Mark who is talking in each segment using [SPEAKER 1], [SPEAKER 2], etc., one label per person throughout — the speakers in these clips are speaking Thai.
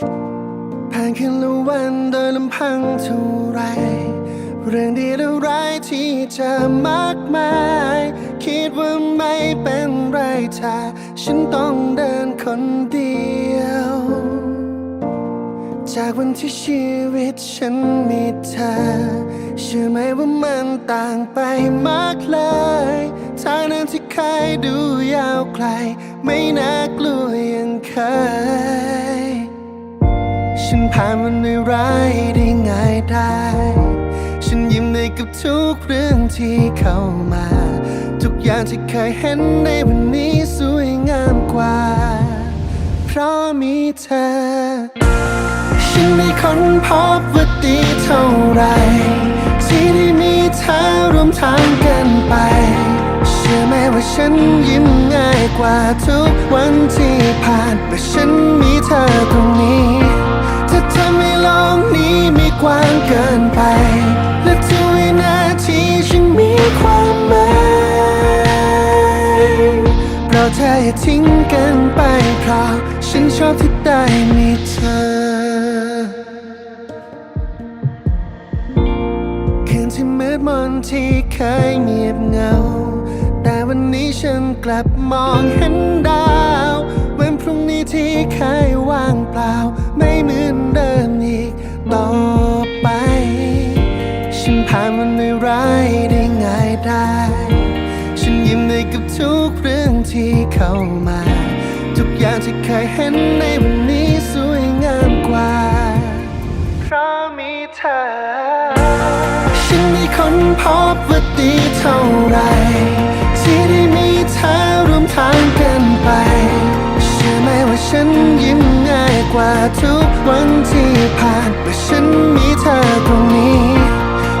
[SPEAKER 1] คืนละวันโดยลำพังเท่าไร เรื่องดีและร้ายที่จะมากมาย คิดว่าไม่เป็นไรถ้าฉันต้องเดินคนเดียว จากวันที่ชีวิตฉันมีเธอเชื่อไหมว่ามันต่างไปมากเลยทางนั้นที่เคยดูยาวไกล ไม่น่ากลัวอย่างเคย ฉันผ่านวันร้ายได้ง่ายได้ ฉันยิ้มได้กับทุกเรื่องที่เข้ามา ทุกอย่างที่เคยเห็นในวันนี้สวยงามกว่า เพราะมีเธอ ฉันไม่ค้นพบว่าดีเท่าไร ที่ได้มีเธอร่วมทางกันไป เชื่อไหมว่าฉันยิ้มง่ายกว่าทุกวันที่ผ่านเพราะฉันมีเธอตรงนี้ เธออย่าทิ้งกันไปเพราะฉันชอบที่ได้มีเธอ คืนที่มืดมนที่เคยเงียบเหงา แต่วันนี้ฉันกลับมองเห็นดาววันพรุ่งนี้ที่เคยว่างเปล่า ไม่เหมือนเดิมอีกต่อไป ฉันผ่านวันร้ายได้ง่ายได้ฉันยิ้มได้ กับทุกเรื่องที่เข้ามา ทุกอย่างที่เคยเห็นในวันนี้สวยงามกว่า เพราะมีเธอ ฉันไม่ค้นพบว่าดีเท่าไร ที่ได้มีเธอร่วมทางกันไปเชื่อไหมว่าฉันยิ้มง่ายกว่าทุกวันที่ผ่านว่าฉันมีเธอตรงนี้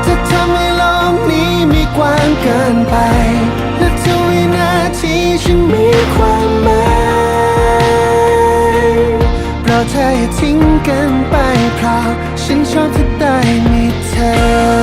[SPEAKER 1] จะทำให้โลกนี้มีกว้างเกินไป ฉันมีความหมายเพราะเธออย่าทิ้งกันไปเพราะฉันชอบที่ได้มีเธอ